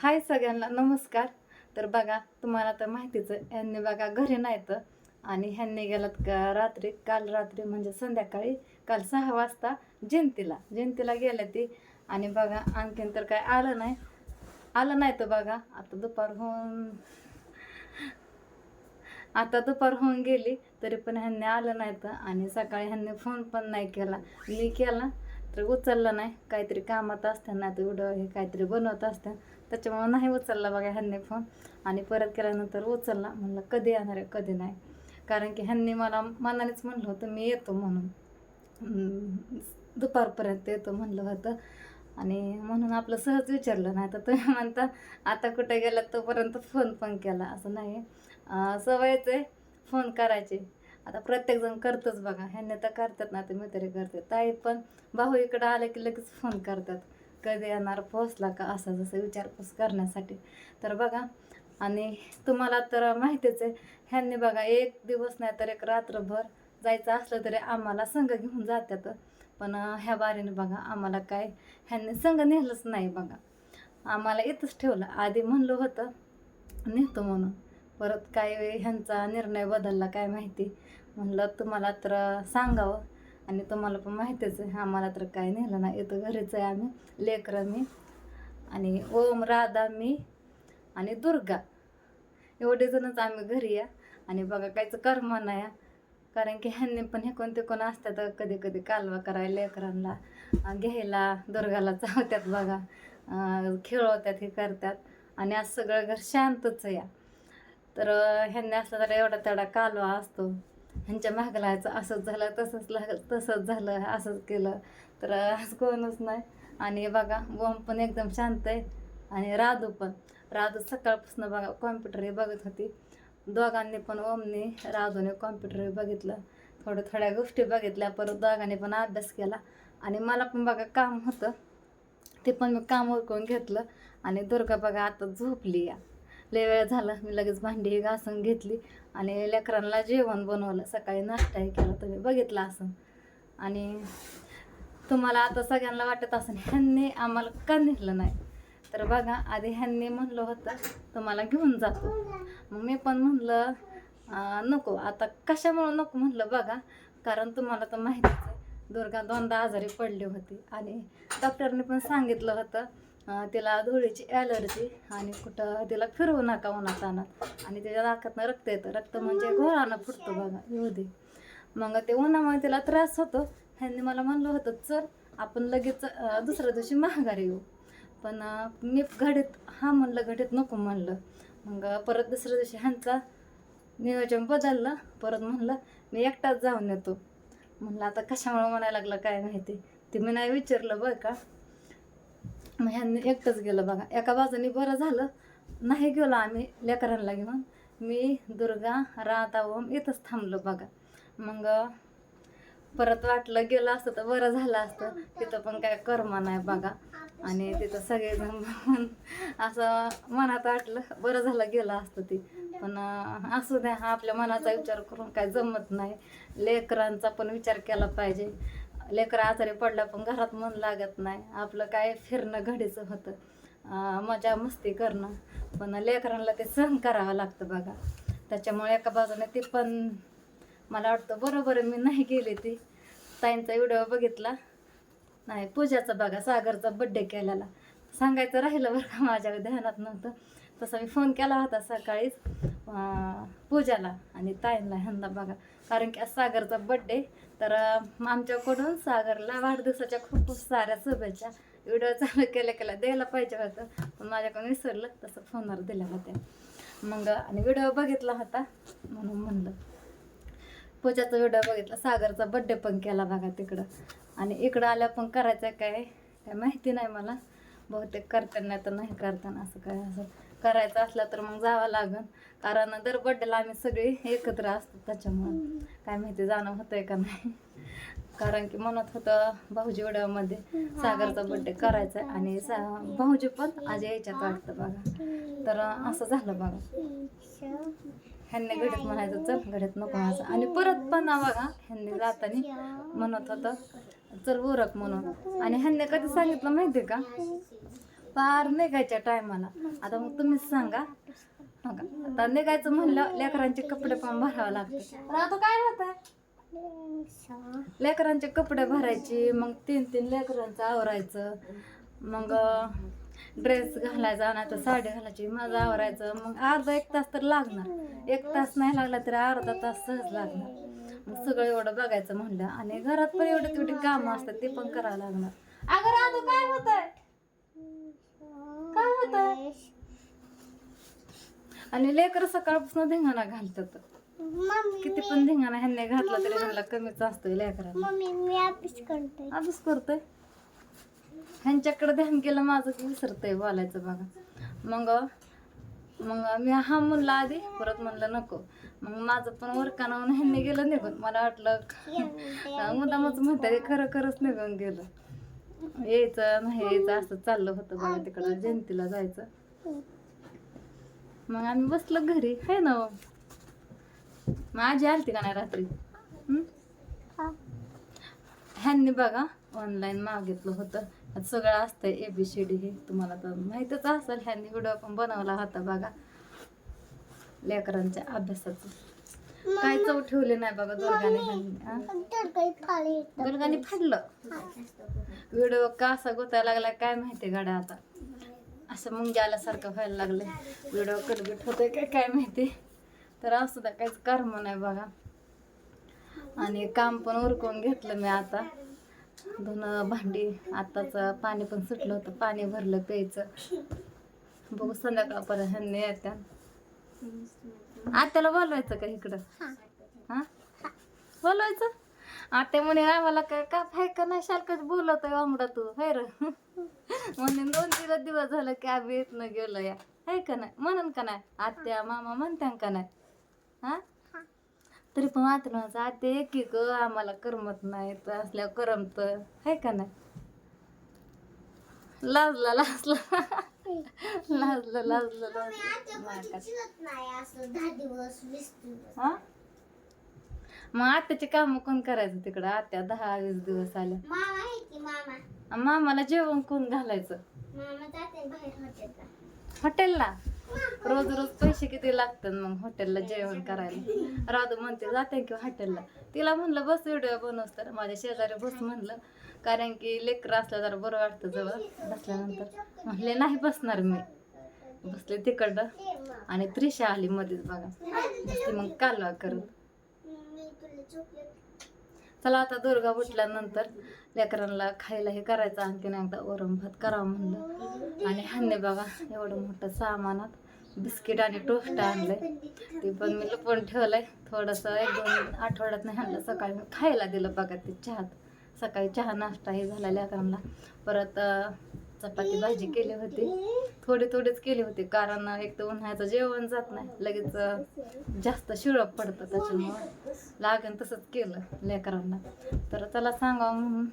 हाय सगळ्यांना नमस्कार. तर बघा तुम्हाला तर माहितीच ह्यांनी बघा घरी नाहीत. आणि ह्यांनी गेलात का रात्री काल रात्री म्हणजे संध्याकाळी काल सहा वाजता जयंतीला. जयंतीला गेल्या ती. आणि बघा आणखीन तर काय आलं नाही. आलं नाही तर बघा आता दुपार होऊन आता दुपार होऊन गेली तरी पण ह्यांनी आलं नाही तर आणि सकाळी ह्यांनी फोन पण नाही केला. मी केला तर उचलला नाही. काहीतरी कामात असतं ना तर उडं हे काहीतरी बनवत असतं त्याच्यामुळं नाही उचलला बघा ह्यांनी फोन आणि परत केल्यानंतर उचलला. म्हणलं कधी येणार आहे? कधी नाही? कारण की ह्यांनी मला मनानेच म्हणलं होतं मी येतो म्हणून. दुपारपर्यंत येतो म्हणलं होतं. आणि म्हणून आपलं सहज विचारलं नाही तर तुम्ही म्हणता आता कुठे गेला तोपर्यंत फोन पण केला. असं नाही. सवयच आहे फोन करायचे. आता प्रत्येकजण करतोच बघा. ह्यांनी तर करतात ना तर मी तरी करते. ताई पण भाऊ इकडं आले की लगेच फोन करतात. कधी येणार पोहोचला का असा जसं विचारपूस करण्यासाठी. तर बघा आणि तुम्हाला तर माहितीच आहे ह्यांनी बघा एक दिवस नाही तर एक रात्रभर जायचं असलं तरी आम्हाला संघ घेऊन जातात पण ह्या बारीने बघा आम्हाला काय ह्यांनी संघ नेलंच नाही बघा. आम्हाला इथंच ठेवलं. आधी म्हणलं होतं नेतो म्हणून. परत काय ह्यांचा निर्णय बदलला काय माहिती. म्हणलं तुम्हाला तर सांगावं. आणि तुम्हाला पण माहितीच आहे आम्हाला तर काय नेलं नाही. इथं घरीच आहे आम्ही लेकरं मी आणि ओम राधा मी आणि दुर्गा. एवढे जणच आम्ही घरी या आणि बघा काहीच कर्म नाही कारण की ह्यांनी पण हे कोणते कोण असतात कधी कधी कालवा करायला लेकरांना घ्यायला दुर्गाला चावतात बघा खेळवतात हे करतात. आणि आज सगळं घर शांतच या तर ह्यांनी असलं तर एवढा तेवढा कालवा असतो. ह्यांच्या माग लायचं असंच झालं तसंच लाग तसंच झालं असंच केलं. तर आज कोणच नाही. आणि बघा ओम पण एकदम शांत आहे. आणि राधू पण. राधू सकाळपासून बघा कॉम्प्युटरही बघत होती. दोघांनी पण ओमने राधूने कॉम्प्युटरही बघितलं. थोड्या थोड्या गोष्टी बघितल्या परत दोघांनी पण अभ्यास केला. आणि मला पण बघा काम होतं. ते पण मी काम उरकून घेतलं. आणि दुर्गा बघा आता झोपली या लय वेळ झाला मी लगेच भांडी घासून घेतली. आणि लेकरांना जेवण बनवलं सकाळी नाश्ताही केला तुम्ही बघितला असं. आणि तुम्हाला आता सगळ्यांना वाटत असं ह्यांनी आम्हाला का नेलं नाही? तर बघा आधी ह्यांनी म्हणलं होतं तुम्हाला घेऊन जातो. मग मी पण म्हणलं नको आता कशामुळं नको? म्हणलं बघा कारण तुम्हाला तर माहितीच आहे दुर्गा दोनदा आजारी पडली होती. आणि डॉक्टरने पण सांगितलं होतं तिला धुळीची ॲलर्जी आणि कुठं तिला फिरवू नका उन्हात आणत. आणि त्याच्या नाकातनं रक्त येतं. रक्त म्हणजे घोळानं फुटतो बघा येऊ दे मग ते उन्हामुळे तिला त्रास होतो. ह्यांनी मला म्हणलं होतं चल आपण लगेच दुसऱ्या दिवशी महागारी येऊ. पण मी घडीत हा म्हणलं घडीत नको म्हणलं. मग परत दुसऱ्या दिवशी ह्यांचा नियोजन बदललं. परत म्हणलं मी एकटाच जाऊन येतो. म्हणलं आता कशामुळे म्हणायला लागलं काय माहिती? ते मी नाही विचारलं बरं का. ह्यांनी एकटंच गेलं बघा. एका बाजूने बरं झालं. नाही गेलो आम्ही लेकरांना घेऊन. मी दुर्गा राधा ओम इथंच थांबलो बघा. मग परत वाटलं गेलं असतं तर बरं झालं असतं. तिथं पण काय कर्म नाही बघा. आणि तिथं सगळेजण बघून असं मनात वाटलं बरं झालं गेलं असतं ते. पण असू द्या हा आपल्या मनाचा विचार करून काय जमत नाही. लेकरांचा पण विचार केला पाहिजे. लेकरं आजारी पडला पण घरात मन लागत नाही. आपलं काय फिरणं घडीचं होतं. मजा मस्ती करणं. पण लेकरांना ते सहन करावं लागतं बघा. त्याच्यामुळे एका बाजूने ते पण मला वाटतं बरोबर मी नाही गेले ती. ताईंचा व्हिडिओ बघितला. नाही पूजाचा बघा सागरचा बड्डे केलेला. सांगायचं राहिलं बरं का माझ्या ध्यानात नव्हतं. तसं मी फोन केला होता सकाळीच. पूजाला आणि ताईंना ह्यांना बघा. कारण की आज सागरचा बड्डे तर आमच्याकडून सागरला वाढदिवसाच्या खूप खूप साऱ्या शुभेच्छा. व्हिडिओ चालू केल्या केल्या द्यायला पाहिजे होतं पण माझ्याकडून विसरलं तसं फोनवर दिल्या होत्या. मग आणि व्हिडिओ बघितला होता म्हणून म्हणलं. पूजाचा व्हिडिओ बघितला सागरचा बड्डे पण केला बघा तिकडं. आणि इकडं आल्या पण करायचं काय काय माहिती नाही मला. बहुतेक करताना तर नाही करताना असं काय असं. करायचं असलं तर मग जावं लागन. कारण दर बड्डेला आम्ही सगळे एकत्र असतो त्याच्यामुळं. काय माहिती जाणं होतंय का नाही. कारण की म्हणत होतं भाऊजी वड्यामध्ये सागरचा बड्डे करायचा आहे आणि सा भाऊजी पण आज यायच्यात वाटतं बघा. तर असं झालं बघा. ह्यांनी घडीत म्हणायचं चल घडीत नको म्हणायचं आणि परत पण बघा ह्यांनी जाताना म्हणत होतं चल उरक म्हणून. आणि ह्यांनी कधी सांगितलं माहिती का? पार निघायच्या टायमाला. आता मग तुम्हीच सांगा. हो का? आता निघायचं म्हणलं लेकरांचे कपडे पण भरावे लागते आता काय होत लेकरांचे कपडे भरायचे मग तीन तीन लेकरांचं आवरायचं. मग ड्रेस घालायचा नाही तर साडी घालायची माझं आवरायचं. मग अर्धा एक तास तर लागणार. एक तास नाही लागला तरी अर्धा तास सहज लागणार. मग सगळं एवढं बघायचं म्हणलं. आणि घरात पण एवढे तेवढी कामं असतात ते पण करावं लागणार. अगं राधू काय होत आणि लेकर सकाळपासून धिंगाणा घालतात. किती पण धिंगाणा ह्यांनी घातला तरी ह्यांना कमीच असतोय लेकरांना. मम्मी मी अभ्यास करते. अभ्यास करतोय? ह्यांच्याकडे ध्यान केलं माझं की विसरतंय बोलायचं बघा. मग मग मी हा म्हणलं आधी परत म्हणलं नको. मग माझं पण वरकानावून ह्यांनी गेलं निघून. मला वाटलं मुदामच म्हणतात खरं खरंच निघून गेलं. यायचं नाही यायचं असं चाललं होतं बघा तिकडं जयंतीला जायचं. मग आम्ही बसलो घरी है ना हो. मग आजी आलती का नाही रात्री? हं? ह्यांनी बघा ऑनलाईन मागितलं होतं. सगळं असतंय ए बी सी डी हे तुम्हाला तर माहीतच असेल ह्यांनी व्हिडिओ पण बनवला होता बघा. लेकरांच्या अभ्यासाचं. काय चव ठेवले नाही बघा दुर्गाने दुर्गाने फाडलं. व्हिडिओ का असा गोतायला लागला काय माहिती गाड्या आता. असं मुंगी आल्यासारखं व्हायला लागले व्हिडिओ कलगट होतोय काय काय माहिती. तर असं तर काहीच कर्म नाही बघा. आणि काम पण उरकून घेतलं मी आता. धुणं भांडी आताच पाणी पण सुटलं होतं. पाणी भरलं प्यायचं. बघू संध्याकाळपर्यंत ह्यांनी येत्या. आत्याला बोलवायचं का इकडं? हा. बोलवायचं? आत्या म्हणे आम्हाला काय का फाय का नाही? बोलत आहे आमडा तू हाय र. म्हणे दोन तीन दिवस झालं की आम्ही येत न गेलो या हाय का नाही? म्हणून का नाही? आत्या मामा म्हणत्या का नाही? हा? तरी पण म्हणायचं आत्या एक की ग आम्हाला करमत नाही तर असल्यावर करमत. हाय का नाही? लाजला लाजला. लाजलं लाजलं लाजलं हा? मग आत्याचे काम कोण करायचं तिकडं? आत्या दहा वीस दिवस आल्या. मामा आहे की मामा? आणि मामाला जेवण कोण घालायचं? मामा जाते बाहेर हॉटेलला. हॉटेलला? रोज रोज पैसे किती लागतात मग हॉटेलला जेवण करायला? राधू म्हणते जाते की हॉटेलला. तिला म्हणलं बस व्हिडिओ बनवस तर. माझ्या शेजारी बस म्हणलं कारण की लेकर असलं जरा बरं वाटतं जवळ. बसल्यानंतर म्हणले नाही बसणार मी. बसले तिकडं आणि त्रिशा आली मध्येच बघा. बसली मग कालवा करत. चला आता दुर्गा उठल्यानंतर लेकरांना खायला हे करायचं. आणखीन एकदा वरण भात करावं म्हणलं. आणि ह्यांनी बघा एवढं मोठं सामानात बिस्किट आणि टोस्ट आणलंय. ते पण मी लपवून ठेवलंय. थोडंसं एक दोन आठवड्यात नाही आणलं सकाळी मी खायला दिलं बघा ते चहात. सकाळी चहा नाश्ता हे झाला लेकरांना. परत चपाती भाजी केली होती. थोडे थोडेच केले होते कारण एक तर उन्हाळ्याचं जेवण जात नाही. लगेच जास्त शिळप पडतं त्याच्यामुळं लागेल तसंच केलं लेकरांना. तर त्याला सांगा म्हणून.